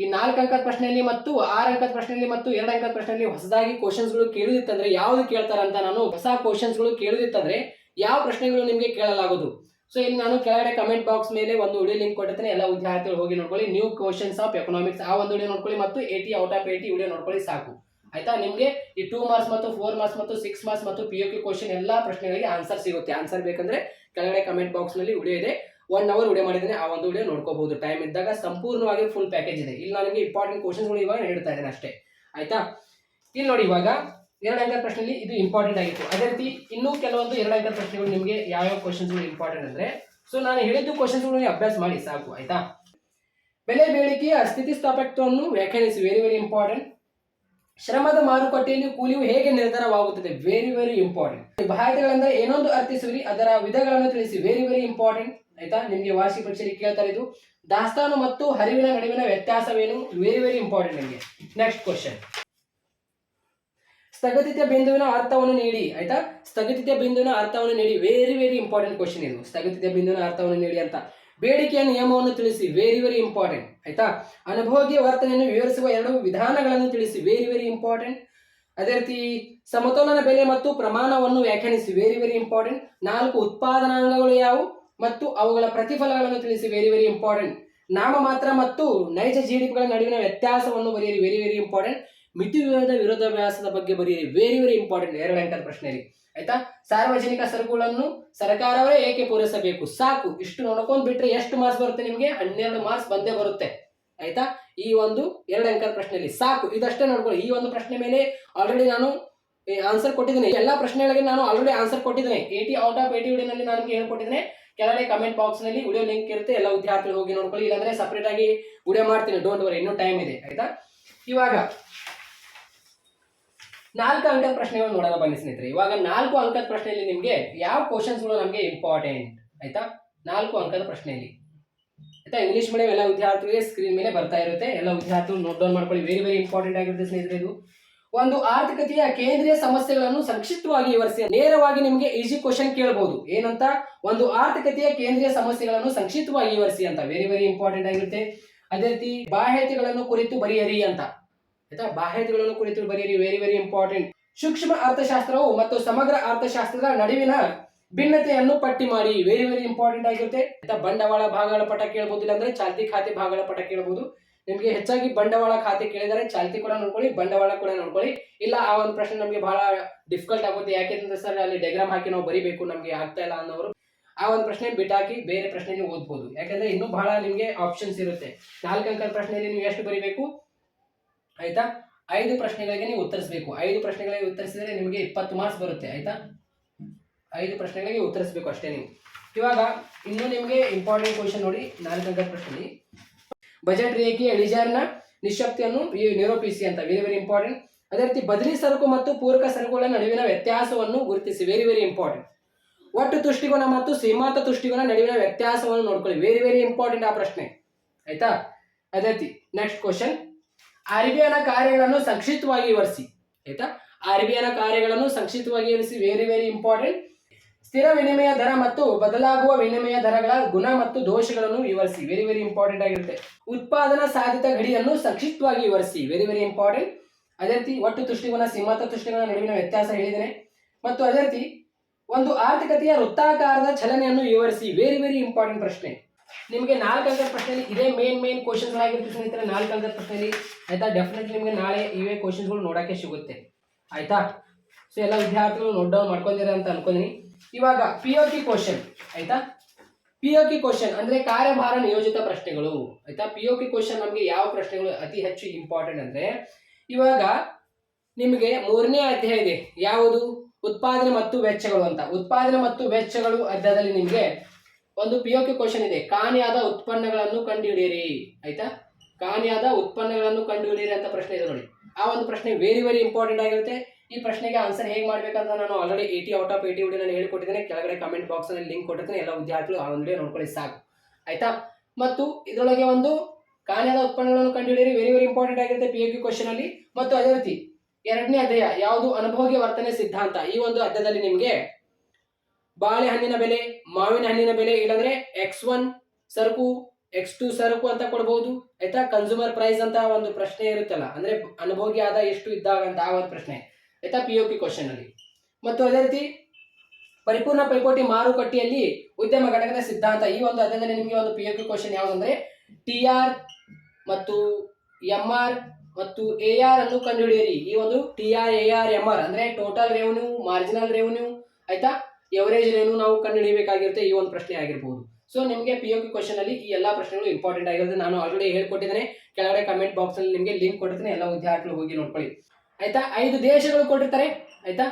ಈ ನಾಲ್ಕು ಅಂಕದ ಪ್ರಶ್ನೆಯಲ್ಲಿ ಮತ್ತು ಆರು ಅಂಕದ ಪ್ರಶ್ನೆಯಲ್ಲಿ ಮತ್ತು ಎರಡು ಅಂಕದ ಪ್ರಶ್ನೆಯಲ್ಲಿ ಹೊಸದಾಗಿ ಕ್ವಶನ್ಸ್ಗಳು ಕೇಳಿದಿತ್ತಂದ್ರೆ ಯಾವ್ದು ಕೇಳ್ತಾರಂತ ನಾನು ಹೊಸ ಕ್ವಶನ್ಸ್ಗಳು ಕೇಳಿದಿತ್ತಂದ್ರೆ ಯಾವ ಪ್ರಶ್ನೆಗಳು ನಿಮಗೆ ಕೇಳಲಾಗೋದು? ಸೊ ಇಲ್ಲಿ ನಾನು ಕೆಳಗಡೆ ಕಮೆಂಟ್ ಬಾಕ್ಸ್ ಮೇಲೆ ಒಂದು ವಿಡಿಯೋ ಲಿಂಕ್ ಕೊಟ್ಟಿರ್ತೇನೆ. ಎಲ್ಲ ವಿದ್ಯಾರ್ಥಿಗಳು ಹೋಗಿ ನೋಡ್ಕೊಳ್ಳಿ. ನ್ಯೂ ಕ್ವಶನ್ಸ್ ಆಫ್ ಎಕನಾಮಿಕ್ಸ್ ಆ ಒಂದು ವಿಡಿಯೋ ನೋಡ್ಕೊಳ್ಳಿ ಮತ್ತು eighty out of eighty video ನೋಡ್ಕೊಳ್ಳಿ ಸಾಕು. ಆಯ್ತಾ? ನಿಮಗೆ ಈ ಟೂ ಮಾರ್ಕ್ಸ್ ಮತ್ತು ಫೋರ್ ಮಾರ್ಕ್ಸ್ ಮತ್ತು ಸಿಕ್ಸ್ ಮಾರ್ಕ್ಸ್ ಮತ್ತು ಪಿ ಯು ಕ್ವಶನ್ ಎಲ್ಲ ಪ್ರಶ್ನೆಗಳಿಗೆ ಆನ್ಸರ್ ಸಿಗುತ್ತೆ. ಆನ್ಸರ್ ಬೇಕಂದ್ರೆ ಕೆಳಗಡೆ ಕಮೆಂಟ್ ಬಾಕ್ಸ್ನಲ್ಲಿ ವಿಡಿಯೋ ಇದೆ. ಒನ್ ಅವರ್ ವಿಡಿಯೋ ಮಾಡಿದ್ದೀನಿ ಆ ಒಂದು ವಿಡಿಯೋ ನೋಡ್ಕೋಬಹುದು. ಟೈಮ್ ಇದ್ದಾಗ ಸಂಪೂರ್ಣವಾಗಿ ಫುಲ್ ಪ್ಯಾಕೇಜ್ ಇದೆ. ಇಲ್ಲಿ ನನಗೆ ಇಂಪಾರ್ಟೆಂಟ್ ಕ್ವಶನ್ಸ್ಗಳು ಇವಾಗ ಹೇಳ್ತಾ ಇದ್ದೇನೆ ಅಷ್ಟೇ. ಆಯ್ತಾ? ಇಲ್ಲಿ ನೋಡಿ ಇವಾಗ ಎರಡು ಅಂಕದ ಪ್ರಶ್ನೆಯಲ್ಲಿ ಇದು ಇಂಪಾರ್ಟೆಂಟ್ ಆಗಿತ್ತು. ಅದೇ ರೀತಿ ಇನ್ನೂ ಕೆಲವೊಂದು ಎರಡು ಅಂಕದ ಪ್ರಶ್ನೆಗಳು ನಿಮಗೆ ಯಾವ್ಯಾವ ಕ್ವಶನ್ಸ್ಗಳು ಇಂಪಾರ್ಟೆಂಟ್ ಅಂದರೆ ಸೊ ನಾನು ಹೇಳಿದ್ದು ಕ್ವಶನ್ಸ್ಗಳು ಅಭ್ಯಾಸ ಮಾಡಿ, ಸಾಕು. ಆಯ್ತಾ? ಬೆಲೆ ಬೇಡಿಕೆಯ ಸ್ಥಿತಿಸ್ಥಾಪಕತ್ವವನ್ನು ವ್ಯಾಖ್ಯಾನಿಸಿ. ವೆರಿ ವೆರಿ ಇಂಪಾರ್ಟೆಂಟ್ ಶ್ರಮದ ಮಾರುಕಟ್ಟೆಯಲ್ಲಿ ಕೂಲಿಯು ಹೇಗೆ ನಿರ್ಧಾರವಾಗುತ್ತದೆ ವೆರಿ ವೆರಿ ಇಂಪಾರ್ಟೆಂಟ್ ಭಾರತಗಳಂದ್ರೆ ಏನೊಂದು ಅರ್ಥಿಸುವಿರಿ ಅದರ ವಿಧಗಳನ್ನು ತಿಳಿಸಿ. ವೆರಿ ವೆರಿ ಇಂಪಾರ್ಟೆಂಟ್ ಆಯ್ತಾ? ನಿಮಗೆ ವಾರ್ಷಿಕ ಪರೀಕ್ಷೆಯಲ್ಲಿ ಕೇಳ್ತಾರೆ ಇದು. ದಾಸ್ತಾನು ಮತ್ತು ಹರಿವಿನ ನಡುವಿನ ವ್ಯತ್ಯಾಸವೇನು? ವೆರಿ ವೆರಿ ಇಂಪಾರ್ಟೆಂಟ್ ನಿಮಗೆ. ನೆಕ್ಸ್ಟ್ ಕ್ವಶನ್ ಸ್ಥಗತಿತ ಬಿಂದುವಿನ ಅರ್ಥವನ್ನು ನೀಡಿ. ಆಯ್ತಾ? ಸ್ಥಗತಿತ ಬಿಂದುವಿನ ಅರ್ಥವನ್ನು ನೀಡಿ. ವೆರಿ ವೆರಿ ಇಂಪಾರ್ಟೆಂಟ್ ಕ್ವಶನ್ ಇದು. ಸ್ಥಗತಿತ ಬಿಂದುವಿನ ಅರ್ಥವನ್ನು ನೀಡಿ ಅಂತ. ಬೇಡಿಕೆಯ ನಿಯಮವನ್ನು ತಿಳಿಸಿ. ವೆರಿ ವೆರಿ ಇಂಪಾರ್ಟೆಂಟ್ ಆಯ್ತಾ? ಅನುಭೋಗ್ಯ ವರ್ತನೆಯನ್ನು ವಿವರಿಸುವ ಎರಡು ವಿಧಾನಗಳನ್ನು ತಿಳಿಸಿ. ವೆರಿ ವೆರಿ ಇಂಪಾರ್ಟೆಂಟ್ ಅದೇ ರೀತಿ ಸಮತೋಲನ ಬೆಲೆ ಮತ್ತು ಪ್ರಮಾಣವನ್ನು ವ್ಯಾಖ್ಯಾನಿಸಿ. ವೆರಿ ವೆರಿ ಇಂಪಾರ್ಟೆಂಟ್ ನಾಲ್ಕು ಉತ್ಪಾದನಾಂಗಗಳು ಯಾವುವು? ಮತ್ತು ಅವುಗಳ ಪ್ರತಿಫಲಗಳನ್ನು ತಿಳಿಸಿ ವೆರಿ ವೆರಿ ಇಂಪಾರ್ಟೆಂಟ್ ನಾಮಮಾತ್ರ ಮತ್ತು ನೈಜ ಜಿಡಿಪಿಗಳ ನಡುವಿನ ವ್ಯತ್ಯಾಸವನ್ನು ಬರೆಯಿರಿ. ವೆರಿ ವೆರಿ ಇಂಪಾರ್ಟೆಂಟ್ ಮಿತಿವಿರೋಧ ವಿರೋಧಾಭ್ಯಾಸದ ಬಗ್ಗೆ ಬರೆಯಿರಿ. ವೆರಿ ವೆರಿ ಇಂಪಾರ್ಟೆಂಟ್ ಎರಡು ಅಂಕದ ಪ್ರಶ್ನೆಯಲ್ಲಿ ಆಯ್ತಾ? ಸಾರ್ವಜನಿಕ ಸರಕುಗಳನ್ನು ಸರ್ಕಾರವೇ ಏಕೆ ಪೂರೈಸಬೇಕು? ಸಾಕು. ಇಷ್ಟು ನೋಡ್ಕೊಂಡು ಬಿಟ್ರೆ ಎಷ್ಟು ಮಾರ್ಕ್ಸ್ ಬರುತ್ತೆ ನಿಮಗೆ? ಹನ್ನೆರಡು ಮಾರ್ಕ್ಸ್ ಬಂದೇ ಬರುತ್ತೆ. ಆಯ್ತಾ? ಈ ಒಂದು ಎರಡು ಅಂಕದ ಪ್ರಶ್ನೆಯಲ್ಲಿ ಸಾಕು. ಇದಷ್ಟೇ ನೋಡ್ಕೊಳ್ಳಿ. ಈ ಒಂದು ಪ್ರಶ್ನೆ ಮೇಲೆ ಆಲ್ರೆಡಿ ನಾನು ಆನ್ಸರ್ ಕೊಟ್ಟಿದ್ದೇನೆ. ಎಲ್ಲ ಪ್ರಶ್ನೆಗಳಿಗೆ ನಾನು ಆಲ್ರೆಡಿ ಆನ್ಸರ್ ಕೊಟ್ಟಿದ್ದೇನೆ. ಏಟಿ ಔಟ್ ಆಫ್ ಏಟಿ ನಲ್ಲಿ ನಾನು ಹೇಳ್ಕೊಟ್ಟಿದ್ದೇನೆ. ಕೆಳಗಡೆ ಕಮೆಂಟ್ ಬಾಕ್ಸ್ನಲ್ಲಿ ವಿಡಿಯೋ ಲಿಂಕ್ ಇರುತ್ತೆ, ಎಲ್ಲ ವಿದ್ಯಾರ್ಥಿಗಳು ಹೋಗಿ ನೋಡ್ಕೊಳ್ಳಿ. ಇಲ್ಲಾಂದ್ರೆ ಸಪ್ರೇಟ್ ಆಗಿ ವಿಡಿಯೋ ಮಾಡ್ತೀನಿ. ಡೋಂಟ್ ವರಿ ಇನ್ನೂ ಟೈಮ್ ಇದೆ, ಆಯ್ತಾ? ಇವಾಗ ನಾಲ್ಕು ಅಂಕದ ಪ್ರಶ್ನೆಗಳು ನೋಡೋಣ ಬನ್ನಿ ಸ್ನೇಹಿತರೆ. ಇವಾಗ ನಾಲ್ಕು ಅಂಕದ ಪ್ರಶ್ನೆಯಲ್ಲಿ ನಿಮಗೆ ಯಾವ ಕ್ವಶನ್ಸ್ಗಳು ನಮಗೆ ಇಂಪಾರ್ಟೆಂಟ್ ಆಯ್ತಾ? ನಾಲ್ಕು ಅಂಕದ ಪ್ರಶ್ನೆಯಲ್ಲಿ. ಆಯ್ತಾ? ಇಂಗ್ಲಿಷ್ ಮೀಡಿಯಂ ಎಲ್ಲ ವಿದ್ಯಾರ್ಥಿಗಳಿಗೆ ಸ್ಕ್ರೀನ್ ಮೇಲೆ ಬರ್ತಾ ಇರುತ್ತೆ. ಎಲ್ಲ ವಿದ್ಯಾರ್ಥಿಗಳು ನೋಟ್ ಡೌನ್ ಮಾಡ್ಕೊಳ್ಳಿ. ವೆರಿ ವೆರಿ ಇಂಪಾರ್ಟೆಂಟ್ ಆಗಿರುತ್ತೆ ಸ್ನೇಹಿತರೆ ಇದು. ಒಂದು ಆರ್ಥಿಕತೆಯ ಕೇಂದ್ರೀಯ ಸಮಸ್ಯೆಗಳನ್ನು ಸಂಕ್ಷಿಪ್ತವಾಗಿ ವಿವರಿಸಿ. ನೇರವಾಗಿ ನಿಮಗೆ ಈಸಿ ಕ್ವಶನ್ ಕೇಳಬಹುದು ಏನಂತ? ಒಂದು ಆರ್ಥಿಕತೆಯ ಕೇಂದ್ರೀಯ ಸಮಸ್ಯೆಗಳನ್ನು ಸಂಕ್ಷಿಪ್ತವಾಗಿ ವಿವರಿಸಿ ಅಂತ. ವೆರಿ ವೆರಿ ಇಂಪಾರ್ಟೆಂಟ್ ಆಗಿರುತ್ತೆ. ಅದೇ ರೀತಿ ಬಾಹ್ಯತೆಗಳನ್ನು ಕುರಿತು ಬರೆಯಿರಿ ಅಂತ. ಆಯ್ತಾ? ಬಾಹ್ಯತೆಗಳನ್ನು ಕುರಿತು ಬರೆಯಿರಿ. ವೆರಿ ವೆರಿ ಇಂಪಾರ್ಟೆಂಟ್ ಸೂಕ್ಷ್ಮ ಅರ್ಥಶಾಸ್ತ್ರವು ಮತ್ತು ಸಮಗ್ರ ಅರ್ಥಶಾಸ್ತ್ರದ ನಡುವಿನ ಭಿನ್ನತೆಯನ್ನು ಪಟ್ಟಿ ಮಾಡಿ. ವೆರಿ ವೆರಿ ಇಂಪಾರ್ಟೆಂಟ್ ಆಗಿರುತ್ತೆ. ಬಂಡವಾಳ ಭಾಗಗಳ ಪಟ ಕೇಳಬಹುದು ಇಲ್ಲಾಂದ್ರೆ ಚಾಲ್ತಿ ಖಾತೆ ಭಾಗಗಳ ಪಟ ಕೇಳಬಹುದು ನಿಮಗೆ ಹೆಚ್ಚಾಗಿ ಬಂಡವಾಳ ಖಾತೆ ಕೇಳಿದರೆ ಚಾಲ್ತಿ ಕೂಡ ನೋಡ್ಕೊಳ್ಳಿ, ಬಂಡವಾಳ ಕೂಡ ನೋಡ್ಕೊಳ್ಳಿ. ಇಲ್ಲ, ಆ ಒಂದು ಪ್ರಶ್ನೆ ನಮಗೆ ಬಹಳ ಡಿಫಿಕಲ್ಟ್ ಆಗುತ್ತೆ. ಯಾಕೆಂದ್ರೆ ಸರ್, ಅಲ್ಲಿ ಡೈಗ್ರಾಮ್ ಹಾಕಿ ನಾವು ಬರಿಬೇಕು, ನಮಗೆ ಆಗ್ತಾ ಇಲ್ಲ ಅನ್ನೋರು. ಆ ಒಂದು ಪ್ರಶ್ನೆ ಬಿಟ್ಟಾಕಿ ಬೇರೆ ಪ್ರಶ್ನೆ ನೀವು ಓದ್ಬೋದು. ಯಾಕಂದ್ರೆ ಇನ್ನೂ ಬಹಳ ನಿಮಗೆ ಆಪ್ಷನ್ಸ್ ಇರುತ್ತೆ. ನಾಲ್ಕು ಅಂಕದ ಪ್ರಶ್ನೆಯಲ್ಲಿ ನೀವು ಎಷ್ಟು ಬರಿಬೇಕು? ಆಯ್ತಾ? ಐದು ಪ್ರಶ್ನೆಗಳಿಗೆ ನೀವು ಉತ್ತರಿಸಬೇಕು. ಐದು ಪ್ರಶ್ನೆಗಳಿಗೆ ಉತ್ತರಿಸಿದರೆ ನಿಮಗೆ ಇಪ್ಪತ್ತು ಮಾರ್ಕ್ಸ್ ಬರುತ್ತೆ. ಆಯ್ತಾ? ಐದು ಪ್ರಶ್ನೆಗಳಿಗೆ ಉತ್ತರಿಸಬೇಕು ಅಷ್ಟೇ ನೀವು. ಇವಾಗ, ಇನ್ನೂ ನಿಮಗೆ ಇಂಪಾರ್ಟೆಂಟ್ ಕ್ವಶನ್ ನೋಡಿ, ನಾಲ್ಕು ಅಂಕದ ಪ್ರಶ್ನೆಯಲ್ಲಿ ಬಜೆಟ್ ರೇಖೆಯ ಇಳಿಜಾರಿನ ನಿಶಕ್ತಿಯನ್ನು ನಿರೂಪಿಸಿ ಅಂತ ವೆರಿ ವೆರಿ ಇಂಪಾರ್ಟೆಂಟ್ ಅದೇ ರೀತಿ ಬದಲಿ ಸರಕು ಮತ್ತು ಪೂರಕ ಸರಕುಗಳ ನಡುವಿನ ವ್ಯತ್ಯಾಸವನ್ನು ಗುರುತಿಸಿ ವೆರಿ ವೆರಿ ಇಂಪಾರ್ಟೆಂಟ್ ಒಟ್ಟು ತುಷ್ಟಿಕೋನ ಮತ್ತು ಸೀಮಾಂತ ತುಷ್ಟಿಕೋನ ನಡುವಿನ ವ್ಯತ್ಯಾಸವನ್ನು ನೋಡ್ಕೊಳ್ಳಿ ವೆರಿ ವೆರಿ ಇಂಪಾರ್ಟೆಂಟ್ ಆ ಪ್ರಶ್ನೆ. ಆಯ್ತಾ? ಅದೇ ರೀತಿ ನೆಕ್ಸ್ಟ್ ಕ್ವಶನ್ ಆರ್ ಬಿ ಐನ ಕಾರ್ಯಗಳನ್ನು ಸಂಕ್ಷಿಪ್ತವಾಗಿ ವಿವರಿಸಿ. ಆಯ್ತಾ? ಆರ್ ಬಿ ಐನ ಕಾರ್ಯಗಳನ್ನು ಸಂಕ್ಷಿಪ್ತವಾಗಿ ವಿವರಿಸಿ ವೆರಿ ವೆರಿ ಇಂಪಾರ್ಟೆಂಟ್ ಸ್ಥಿರ ವಿನಿಮಯ ದರ ಮತ್ತು ಬದಲಾಗುವ ವಿನಿಮಯ ದರಗಳ ಗುಣ ಮತ್ತು ದೋಷಗಳನ್ನು ವಿವರಿಸಿ. ವೆರಿ ವೆರಿ ಇಂಪಾರ್ಟೆಂಟ್ ಆಗಿರುತ್ತೆ. ಉತ್ಪಾದನಾ ಸಾಧಿತ ಗಡಿಯನ್ನು ಸಂಕ್ಷಿಪ್ತವಾಗಿ ವಿವರಿಸಿ. ವೆರಿ ವೆರಿ ಇಂಪಾರ್ಟೆಂಟ್ ಅದೇ ರೀತಿ ಒಟ್ಟು ತುಷ್ಟಿಗುಣ ಸಿಮ್ಮತ ತುಷ್ಟಿಗುಣ ನಡುವಿನ ವ್ಯತ್ಯಾಸ ಹೇಳಿದ್ದೇನೆ. ಮತ್ತು ಅದೇ ರೀತಿ ಒಂದು ಆರ್ಥಿಕತೆಯ ವೃತ್ತಾಕಾರದ ಚಲನೆಯನ್ನು ವಿವರಿಸಿ. ವೆರಿ ವೆರಿ ಇಂಪಾರ್ಟೆಂಟ್ ಪ್ರಶ್ನೆ. ನಿಮಗೆ ನಾಲ್ಕು ಅಂಕದ ಪ್ರಶ್ನೆಯಲ್ಲಿ ಇದೇ ಮೇನ್ ಮೇನ್ ಕ್ವಶನ್ಸ್ ಆಗಿರುತ್ತೆ ಸ್ನೇಹಿತರೆ. ನಾಲ್ಕು ಅಂಕದ ಪ್ರಶ್ನೆಯಲ್ಲಿ ಆಯ್ತಾ? ಡೆಫಿನೆಟ್ಲಿ ನಿಮಗೆ ನಾಳೆ ಇವೇ ಕ್ವಶನ್ಸ್ಗಳು ನೋಡೋಕ್ಕೆ ಸಿಗುತ್ತೆ. ಆಯಿತಾ? ಸೊ ಎಲ್ಲ ವಿದ್ಯಾರ್ಥಿಗಳು ನೋಟ್ ಡೌನ್ ಮಾಡ್ಕೊಂಡಿರ ಅಂತ ಅನ್ಕೊಂಡಿನಿ. ಇವಾಗ ಪಿ ಒ ಕಿ ಕ್ವಶನ್ ಆಯ್ತಾ? ಪಿ ಕಿ ಕ್ವಶನ್ ಅಂದ್ರೆ ಕಾರ್ಯಭಾರ ನಿಯೋಜಿತ ಪ್ರಶ್ನೆಗಳು, ಆಯ್ತಾ? ಪಿ ಒ ಕ್ವಶನ್ ನಮಗೆ ಯಾವ ಪ್ರಶ್ನೆಗಳು ಅತಿ ಹೆಚ್ಚು ಇಂಪಾರ್ಟೆಂಟ್ ಅಂದ್ರೆ, ಇವಾಗ ನಿಮಗೆ ಮೂರನೇ ಅಧ್ಯಾಯ ಇದೆ. ಯಾವುದು? ಉತ್ಪಾದನೆ ಮತ್ತು ವೆಚ್ಚಗಳು ಅಂತ. ಉತ್ಪಾದನೆ ಮತ್ತು ವೆಚ್ಚಗಳು ಅಧ್ಯಾಯದಲ್ಲಿ ನಿಮಗೆ ಒಂದು ಪಿ ಒ ಕ್ವಶನ್ ಇದೆ. ಕಾಣಿಯಾದ ಉತ್ಪನ್ನಗಳನ್ನು ಕಂಡುಹಿಡಿಯಿರಿ, ಆಯ್ತಾ? ಕಾಣಿಯಾದ ಉತ್ಪನ್ನಗಳನ್ನು ಕಂಡುಹಿಡಿಯಿರಿ ಅಂತ ಪ್ರಶ್ನೆ ಇದೆ ನೋಡಿ. ಆ ಒಂದು ಪ್ರಶ್ನೆ ವೆರಿ ವೆರಿ ಇಂಪಾರ್ಟೆಂಟ್ ಆಗಿರುತ್ತೆ. ಈ ಪ್ರಶ್ನೆಗೆ ಆನ್ಸರ್ ಹೇಗೆ ಮಾಡಬೇಕಂತ ನಾನು already eighty out of eighty video ನಾನು ಹೇಳಿಕೊಟ್ಟಿದ್ದೇನೆ. ಕೆಳಗಡೆ ಕಮೆಂಟ್ ಬಾಕ್ಸ್ ಅಲ್ಲಿ ಲಿಂಕ್ ಕೊಟ್ಟಿದ್ದೇನೆ ಎಲ್ಲ ವಿದ್ಯಾರ್ಥಿಗಳು ಆ ವಿಡಿಯೋ ನೋಡ್ಕೊಳ್ಳಿ ಸಾಕು. ಆಯ್ತಾ? ಮತ್ತು ಇದರೊಳಗೆ ಒಂದು ಕಾನ್ಯದ ಉತ್ಪನ್ನಗಳನ್ನು ಕಂಡುಹಿಡಿಯಿರಿ. ವೆರಿ ವೆರಿ ಇಂಪಾರ್ಟೆಂಟ್ ಆಗಿರುತ್ತೆ ಪಿ ಯು ಕ್ವಶನ್ ಅಲ್ಲಿ. ಮತ್ತು ಅದೇ ರೀತಿ ಎರಡನೇ ಅಧ್ಯಾಯ, ಯಾವುದು ಅನುಭೋಗ್ಯ ವರ್ತನೆ ಸಿದ್ಧಾಂತ? ಈ ಒಂದು ಅಧ್ಯಾಯದಲ್ಲಿ ನಿಮಗೆ ಬಾಳೆಹಣ್ಣಿನ ಬೆಲೆ, ಮಾವಿನ ಹಣ್ಣಿನ ಬೆಲೆ ಇಲ್ಲಾಂದ್ರೆ ಎಕ್ಸ್ ಒನ್ ಸರಕು ಎಕ್ಸ್ ಟು ಸರಕು ಅಂತ ಕೊಡಬಹುದು ಆಯ್ತಾ? ಕನ್ಸ್ಯೂಮರ್ ಪ್ರೈಸ್ ಅಂತ ಒಂದು ಪ್ರಶ್ನೆ ಇರುತ್ತಲ್ಲ. ಅಂದ್ರೆ ಅನುಭೋಗ್ಯ ಆದ ಎಷ್ಟು ಇದ್ದಾಗ ಅಂತ ಆ ಒಂದು ಪ್ರಶ್ನೆ. ಆಯ್ತಾ ಪಿ ಯು ಪಿ ಕ್ವಶನ್ ಅಲ್ಲಿ. ಮತ್ತು ಅದೇ ರೀತಿ ಪರಿಪೂರ್ಣ ಪೈಪೋಟಿ ಮಾರುಕಟ್ಟೆಯಲ್ಲಿ ಉದ್ಯಮ ಘಟಕದ ಸಿದ್ಧಾಂತ. ಈ ಒಂದು ಅದರಲ್ಲಿ ನಿಮಗೆ ಒಂದು ಪಿ ಯು ಪಿ ಕ್ವಶನ್ ಯಾವುದಂದ್ರೆ ಟಿ ಆರ್ ಮತ್ತು ಎಂ ಆರ್ ಮತ್ತು ಎ ಆರ್ ಅನ್ನು ಕಂಡುಹಿಡಿಯಿರಿ. ಈ ಒಂದು T R A R M R ಅಂದ್ರೆ ಟೋಟಲ್ ರೆವೆನ್ಯೂ ಮಾರ್ಜಿನಲ್ ರೆವೆನ್ಯೂ ಆಯ್ತಾ? ಎವರೇಜ್ ರೆವೆನ್ಯೂ ನಾವು ಕಂಡುಹಿಡಿಯಬೇಕಾಗಿರುತ್ತೆ ಈ ಒಂದು ಪ್ರಶ್ನೆ ಆಗಿರ್ಬೋದು. ಸೊ ನಿಮಗೆ ಪಿ ಯು ಪಿ ಕ್ವಶನ್ ಅಲ್ಲಿ ಈ ಎಲ್ಲ ಪ್ರಶ್ನೆಗಳು ಇಂಪಾರ್ಟೆಂಟ್ ಆಗಿರುತ್ತೆ ನಾನು ಆಲ್ರೆಡಿ ಹೇಳ್ಕೊಟ್ಟಿದ್ದೇನೆ. ಕೆಳಗಡೆ ಕಮೆಂಟ್ ಬಾಕ್ಸ್ ಅಲ್ಲಿ ನಿಮಗೆ ಲಿಂಕ್ ಕೊಟ್ಟಿದ್ದೇನೆ ಎಲ್ಲ ವಿದ್ಯಾರ್ಥಿಗಳು ಹೋಗಿ ನೋಡ್ಕೊಳ್ಳಿ. ಆಯ್ತಾ? ಐದು ದೇಶಗಳು ಕೊಟ್ಟಿರ್ತಾರೆ. ಆಯ್ತಾ?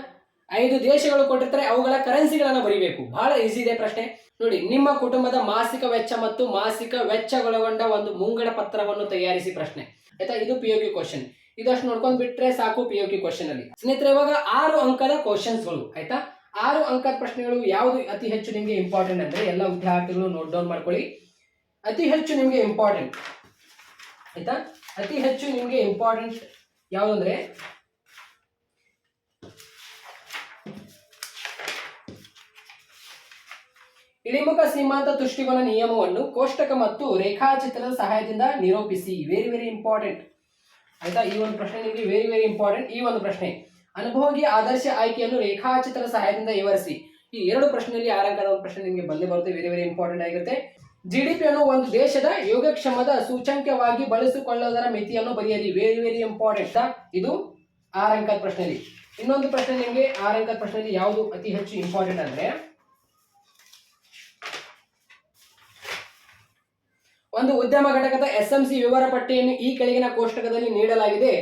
ಐದು ದೇಶಗಳು ಕೊಟ್ಟಿರ್ತಾರೆ. ಅವುಗಳ ಕರೆನ್ಸಿಗಳನ್ನು ಬರೀಬೇಕು. ಬಹಳ ಈಸಿ ಇದೆ ಪ್ರಶ್ನೆ. ನೋಡಿ, ನಿಮ್ಮ ಕುಟುಂಬದ ಮಾಸಿಕ ವೆಚ್ಚ ಮತ್ತು ಮಾಸಿಕ ವೆಚ್ಚಗೊಳಗೊಂಡ ಒಂದು ಮುಂಗಡ ಪತ್ರವನ್ನು ತಯಾರಿಸಿ ಪ್ರಶ್ನೆ. ಆಯ್ತಾ? ಇದು ಪಿ ಯು ಕ್ಯೂ ಕ್ವಶನ್ ಇದಷ್ಟು ನೋಡ್ಕೊಂಡ್ ಬಿಟ್ರೆ ಸಾಕು ಪಿ ಯು ಕ್ಯೂ ಕ್ವಶನ್ ಅಲ್ಲಿ. ಸ್ನೇಹಿತರೆ, ಇವಾಗ ಆರು ಅಂಕದ ಕ್ವಶನ್ಸ್ಗಳು ಆಯ್ತಾ? ಆರು ಅಂಕದ ಪ್ರಶ್ನೆಗಳು ಯಾವುದು ಅತಿ ಹೆಚ್ಚು ನಿಮಗೆ ಇಂಪಾರ್ಟೆಂಟ್ ಅಂದ್ರೆ ಎಲ್ಲ ವಿದ್ಯಾರ್ಥಿಗಳು ನೋಟ್ ಡೌನ್ ಮಾಡ್ಕೊಳ್ಳಿ. ಅತಿ ಹೆಚ್ಚು ನಿಮಗೆ ಇಂಪಾರ್ಟೆಂಟ್ ಆಯ್ತಾ? ಅತಿ ಹೆಚ್ಚು ನಿಮಗೆ ಇಂಪಾರ್ಟೆಂಟ್ ಯಾವುದಂದ್ರೆ? ಇಳಿಮುಖ ಸೀಮಾಂತ ತುಷ್ಟಿಕೋನ ನಿಯಮವನ್ನು ಕೋಷ್ಟಕ ಮತ್ತು ರೇಖಾಚಿತ್ರದ ಸಹಾಯದಿಂದ ನಿರೂಪಿಸಿ. ವೆರಿ ವೆರಿ ಇಂಪಾರ್ಟೆಂಟ್ ಆಯ್ತಾ? ಈ ಒಂದು ಪ್ರಶ್ನೆ ನಿಮಗೆ ವೆರಿ ವೆರಿ ಇಂಪಾರ್ಟೆಂಟ್ ಈ ಒಂದು ಪ್ರಶ್ನೆ. ಅನುಭೋಗಿ ಆದರ್ಶ ಆಯ್ಕೆಯನ್ನು ರೇಖಾಚಿತ್ರದ ಸಹಾಯದಿಂದ ವಿವರಿಸಿ. ಈ ಎರಡು ಪ್ರಶ್ನೆಯಲ್ಲಿ ಆರಂಕದ ಒಂದು ಪ್ರಶ್ನೆ ನಿಮಗೆ ಬಂದೇ ಬರುತ್ತೆ. ವೆರಿ ವೆರಿ ಇಂಪಾರ್ಟೆಂಟ್ ಆಗಿರುತ್ತೆ. ಜಿ ಡಿ ಪಿಯನ್ನು ಒಂದು ದೇಶದ ಯೋಗಕ್ಷಮದ ಸೂಚ್ಯಂಕವಾಗಿ ಬಳಸಿಕೊಳ್ಳುವುದರ ಮಿತಿಯನ್ನು ಬರೆಯಲಿ. ವೆರಿ ವೆರಿ ಇಂಪಾರ್ಟೆಂಟ್ ಇದು ಆರಂಕದ ಪ್ರಶ್ನೆಯಲ್ಲಿ ಇನ್ನೊಂದು ಪ್ರಶ್ನೆ ನಿಮಗೆ ಆರಂಕದ ಪ್ರಶ್ನೆಯಲ್ಲಿ ಯಾವುದು ಅತಿ ಹೆಚ್ಚು ಇಂಪಾರ್ಟೆಂಟ್ ಅಂದ್ರೆ? ಒಂದು ಉದ್ಯಮ ಘಟಕದ ಎಸ್ ಎಂ ಸಿ ವಿವರ ಪಟ್ಟಿಯನ್ನು ಈ ಕೆಳಗಿನ ಕೋಷ್ಟಕದಲ್ಲಿ ನೀಡಲಾಗಿದೆ.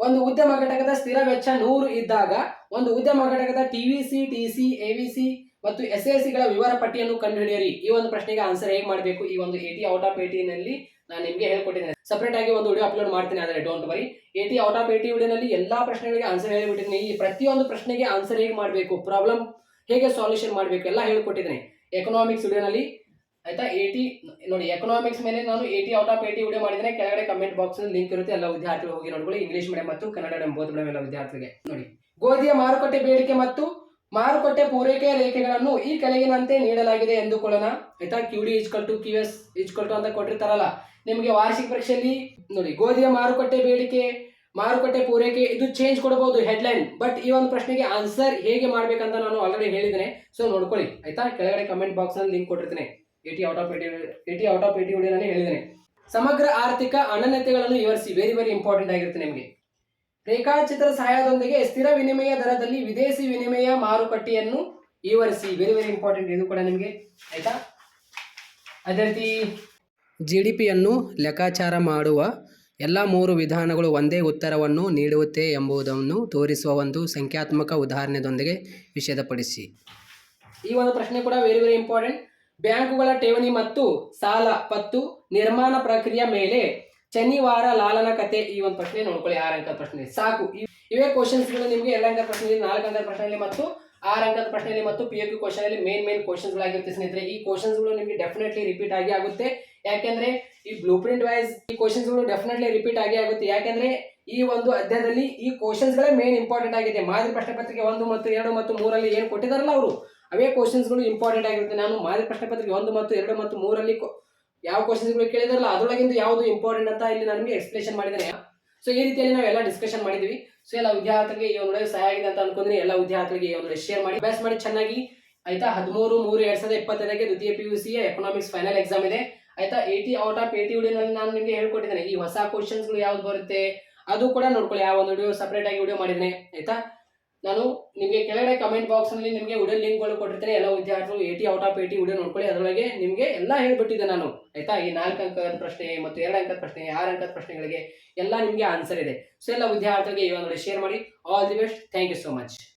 ಒಂದು ಉದ್ಯಮ ಘಟಕದ ಸ್ಥಿರ ವೆಚ್ಚ ನೂರು ಇದ್ದಾಗ, ಒಂದು ಉದ್ಯಮ ಘಟಕದ ಟಿವಿಸಿ ಟಿಸಿ ಎವಿಸಿ ಮತ್ತು ಎಸ್ ಎಸ್ ಸಿಗಳ ವಿವರ ಪಟ್ಟಿಯನ್ನು ಕಂಡುಹಿಡಿಯಿರಿ. ಈ ಒಂದು ಪ್ರಶ್ನೆಗೆ ಆನ್ಸರ್ ಹೇಗೆ ಮಾಡಬೇಕು? ಈ ಒಂದು ಏಟಿ ಔಟ್ ಆಫ್ ಏಟಿನಲ್ಲಿ ನಾನು ನಿಮಗೆ ಹೇಳ್ಕೊಟ್ಟಿದ್ದೇನೆ. ಸಪರೇಟ್ ಆಗಿ ಒಂದು ವಿಡಿಯೋ ಅಪ್ಲೋಡ್ ಮಾಡ್ತೀನಿ ಆದರೆ don't worry eighty out of eighty ವಿಡಿಯೋನಲ್ಲಿ ಎಲ್ಲಾ ಪ್ರಶ್ನೆಗಳಿಗೆ ಆನ್ಸರ್ ಹೇಳಿಬಿಟ್ಟಿದ್ದೀನಿ. ಈ ಪ್ರತಿಯೊಂದು ಪ್ರಶ್ನೆಗೆ ಆನ್ಸರ್ ಹೇಗೆ ಮಾಡಬೇಕು? ಪ್ರಾಬ್ಲಮ್ ಹೇಗೆ ಸಾಲ್ಯೂಷನ್ ಮಾಡಬೇಕು? ಎಲ್ಲ ಹೇಳ್ಕೊಟ್ಟಿದ್ದೀನಿ. ಎಕನಾಮಿಕ್ಸ್ ವಿಡಿಯೋನಲ್ಲಿ ಆಯ್ತಾ? ಏಟಿ ನೋಡಿ ಎಕನಾಮಿಕ್ಸ್ ಮೇಲೆ ನಾನು eighty out of eighty video ಮಾಡಿದ್ರೆ ಕೆಳಗಡೆ ಕಮೆಂಟ್ ಬಾಕ್ಸ್ ಲಿಂಕ್ ಇರುತ್ತೆ. ಎಲ್ಲ ವಿದ್ಯಾರ್ಥಿಗಳು ಹೋಗಿ ನೋಡ್ಕೊಳ್ಳಿ. ಇಂಗ್ಲಿಷ್ ಮೀಡಿಯಂ ಮತ್ತು ಕನ್ನಡ ಮೀಡಿಯಂ ಬೋಧ ಮೀಡಿಯಂ ಎಲ್ಲ ವಿದ್ಯಾರ್ಥಿಗಳಿಗೆ. ನೋಡಿ, ಗೋಧಿಯ ಮಾರುಕಟ್ಟೆ ಬೇಡಿಕೆ ಮತ್ತು ಮಾರುಕಟ್ಟೆ ಪೂರೈಕೆಯ ರೇಖೆಗಳನ್ನು ಈ ಕೆಳಗಿನಂತೆ ನೀಡಲಾಗಿದೆ ಎಂದುಕೊಳ್ಳೋಣ. ಆಯ್ತಾ? Q D equal to Q S equal to ಅಂತ ಕೊಟ್ಟಿರ್ತಾರಲ್ಲ, ನಿಮಗೆ ವಾರ್ಷಿಕ ಪರೀಕ್ಷೆಯಲ್ಲಿ ನೋಡಿ, ಗೋಧಿಯ ಮಾರುಕಟ್ಟೆ ಬೇಡಿಕೆ, ಮಾರುಕಟ್ಟೆ ಪೂರೈಕೆ, ಇದು ಚೇಂಜ್ ಕೊಡಬಹುದು ಹೆಡ್ಲೈನ್ ಬಟ್ ಈ ಒಂದು ಪ್ರಶ್ನೆಗೆ ಆನ್ಸರ್ ಹೇಗೆ ಮಾಡ್ಬೇಕಂತ ನಾನು ಆಲ್ರೆಡಿ ಹೇಳಿದ್ದೇನೆ. ಸೊ ನೋಡ್ಕೊಳ್ಳಿ. ಆಯ್ತಾ? ಕೆಳಗಡೆ ಕಮೆಂಟ್ ಬಾಕ್ಸ್ನಲ್ಲಿ link ಕೊಟ್ಟಿರ್ತೇನೆ. Eighty out of eighty eighty out of eighty ವಿಡಿಯೋನಲ್ಲಿ ಹೇಳಿದ್ದೇನೆ. ಸಮಗ್ರ ಆರ್ಥಿಕ ಅನನ್ಯತೆಗಳನ್ನು ವಿವರಿಸಿ. ವೆರಿ ವೆರಿ ಇಂಪಾರ್ಟೆಂಟ್ ಆಗಿರುತ್ತೆ ನಿಮಗೆ. ರೇಖಾಚಿತ್ರ ಸಹಾಯದೊಂದಿಗೆ ಸ್ಥಿರ ವಿನಿಮಯ ದರದಲ್ಲಿ ವಿದೇಶಿ ವಿನಿಮಯ ಮಾರುಕಟ್ಟೆಯನ್ನು ವಿವರಿಸಿ ವೆರಿ ವೆರಿ ಇಂಪಾರ್ಟೆಂಟ್ ಇದು ಕೂಡ ನಿಮಗೆ. ಆಯ್ತಾ? ಅದೇ ರೀತಿ ಜಿ ಡಿ ಪಿಯನ್ನು ಲೆಕ್ಕಾಚಾರ ಮಾಡುವ ಎಲ್ಲ ಮೂರು ವಿಧಾನಗಳು ಒಂದೇ ಉತ್ತರವನ್ನು ನೀಡುತ್ತೆ ಎಂಬುದನ್ನು ತೋರಿಸುವ ಒಂದು ಸಂಖ್ಯಾತ್ಮಕ ಉದಾಹರಣೆದೊಂದಿಗೆ ವಿಷದಪಡಿಸಿ ಈ ಒಂದು ಪ್ರಶ್ನೆ ಕೂಡ ವೆರಿ ವೆರಿ ಇಂಪಾರ್ಟೆಂಟ್ ಬ್ಯಾಂಕುಗಳ ಠೇವಣಿ ಮತ್ತು ಸಾಲ ಪತ್ತು ನಿರ್ಮಾಣ ಪ್ರಕ್ರಿಯೆ ಮೇಲೆ ಶನಿವಾರ ಲಾಲನ ಕತೆ ಈ ಒಂದು ಪ್ರಶ್ನೆ ನೋಡ್ಕೊಳ್ಳಿ, ಆರು ಅಂಕದ ಪ್ರಶ್ನೆ. ಸಾಕು. ಇವ್- ಕ್ವಶನ್ಸ್ಗಳು ನಿಮಗೆ ಎರಡು ಅಂಕದ ಪ್ರಶ್ನೆಯಲ್ಲಿ ನಾಲ್ಕು ಅಂಕದ ಪ್ರಶ್ನೆಯಲ್ಲಿ ಮತ್ತು ಆರು ಅಂಕದ ಪ್ರಶ್ನೆಯಲ್ಲಿ ಮತ್ತು ಪಿ ಎ ಕ್ಯೂ ಕ್ವಶನ್ ಅಲ್ಲಿ ಮೇನ್ ಮೇನ್ ಕ್ವಶನ್ಸ್ಗಳಾಗಿರುತ್ತೆ ಸ್ನೇಹಿತರೆ. ಈ ಕ್ವಶನ್ಸ್ಗಳು ನಿಮಗೆ ಡೆಫಿನೆಟ್ಲಿ ರಿಪೀಟ್ ಆಗಿ ಆಗುತ್ತೆ. ಯಾಕೆಂದ್ರೆ ಈ ಬ್ಲೂ ಪ್ರಿಂಟ್ ವೈಸ್ ಈ ಕ್ವಶನ್ಸ್ಗಳು ಡೆಫಿನೆಟ್ಲಿ ರಿಪೀಟ್ ಆಗಿ ಆಗುತ್ತೆ. ಯಾಕೆಂದ್ರೆ ಈ ಒಂದು ಅಧ್ಯಾಯದಲ್ಲಿ ಈ ಕ್ವಶನ್ಸ್ಗಳೇ ಮೇನ್ ಇಂಪಾರ್ಟೆಂಟ್ ಆಗಿದೆ. ಮಾದರಿ ಪ್ರಶ್ನೆ ಪತ್ರಿಕೆ ಒಂದು ಮತ್ತು ಎರಡು ಮತ್ತು ಮೂರಲ್ಲಿ ಏನು ಕೊಟ್ಟಿದಾರಲ್ಲ ಅವರು? ಅವೇ ಕ್ವಶನ್ಸ್ಗಳು ಇಂಪಾರ್ಟೆಂಟ್ ಆಗಿರುತ್ತೆ. ನಾನು ಮಾದರಿ ಪ್ರಶ್ನೆ ಪತ್ರಿಕೆ ಒಂದು ಮತ್ತು ಎರಡು ಮತ್ತು ಮೂರಲ್ಲಿ ಯಾವ ಕ್ವಶನ್ಸ್ಗಳು ಕೇಳಿದಾರಲ್ಲ, ಅದರೊಳಗಿಂದ ಯಾವುದು ಇಂಪಾರ್ಟೆಂಟ್ ಅಂತ ಇಲ್ಲಿ ನನಗೆ ಎಕ್ಸ್ಪ್ಲೇಷನ್ ಮಾಡಿದ್ದಾರೆ ಸೊ ಈ ರೀತಿಯಲ್ಲಿ ನಾವು ಎಲ್ಲ ಡಿಸ್ಕಷನ್ ಮಾಡಿದ್ವಿ ಸೊ ಎಲ್ಲ ವಿದ್ಯಾರ್ಥಿಗಳಿಗೆ ಈ ಒಂದು ಸಹಾಯ ಆಗಿದೆ ಅಂತ ಅನ್ಕೊಂಡ್ರೆ ಎಲ್ಲ ವಿದ್ಯಾರ್ಥಿಗಳಿಗೆ ಈ ಒಂದು ಶೇರ್ ಮಾಡಿ. ಅಭ್ಯಾಸ ಮಾಡಿ ಚೆನ್ನಾಗಿ. ಆಯ್ತಾ? ಹದಿಮೂರು, ಮೂರು, ಎರಡ್ ಸಾವಿರದ ಇಪ್ಪತ್ತೈದಕ್ಕೆ ದ್ವಿತೀಯ P U C economics final exam ಇದೆ. ಆಯ್ತಾ? ಏಟಿ ಔಟ್ ಆಫ್ ಏಟಿ ವಿಡಿಯೋನಲ್ಲಿ ನಾನು ನಿಮಗೆ ಹೇಳ್ಕೊಟ್ಟಿದ್ದೇನೆ. ಈ ಹೊಸ ಕ್ವಶನ್ಸ್ಗಳು ಯಾವ್ದು ಬರುತ್ತೆ, ಅದು ಕೂಡ ನೋಡ್ಕೊಳ್ಳಿ. ಯಾವ ಒಂದು ವಿಡಿಯೋ ಸಪ್ರೇಟ್ ಆಗಿ ವಿಡಿಯೋ ಮಾಡಿದ್ದೇನೆ. ಆಯ್ತಾ? ನಾನು ನಿಮಗೆ ಕೆಳಗಡೆ ಕಮೆಂಟ್ ಬಾಕ್ಸ್ನಲ್ಲಿ ನಿಮಗೆ ವಿಡಿಯೋ ಲಿಂಕ್ಗಳು ಕೊಟ್ಟಿರ್ತೇನೆ ಎಲ್ಲ ವಿದ್ಯಾರ್ಥಿಗಳು eighty out of eighty video ನೋಡ್ಕೊಳ್ಳಿ. ಅದರೊಳಗೆ ನಿಮಗೆ ಎಲ್ಲ ಹೇಳ್ಬಿಟ್ಟಿದ್ದೆ ನಾನು. ಆಯ್ತಾ? ಈ ನಾಲ್ಕು ಅಂಕದ ಪ್ರಶ್ನೆ ಮತ್ತು ಎರಡು ಅಂಕದ ಪ್ರಶ್ನೆ, ಆರು ಅಂಕದ ಪ್ರಶ್ನೆಗಳಿಗೆ ಎಲ್ಲ ನಿಮಗೆ ಆನ್ಸರ್ ಇದೆ. ಸೊ ಎಲ್ಲ ವಿದ್ಯಾರ್ಥಿಗಳಿಗೆ ಇವಾಗ ನೋಡಿ ಶೇರ್ ಮಾಡಿ. All the best thank you so much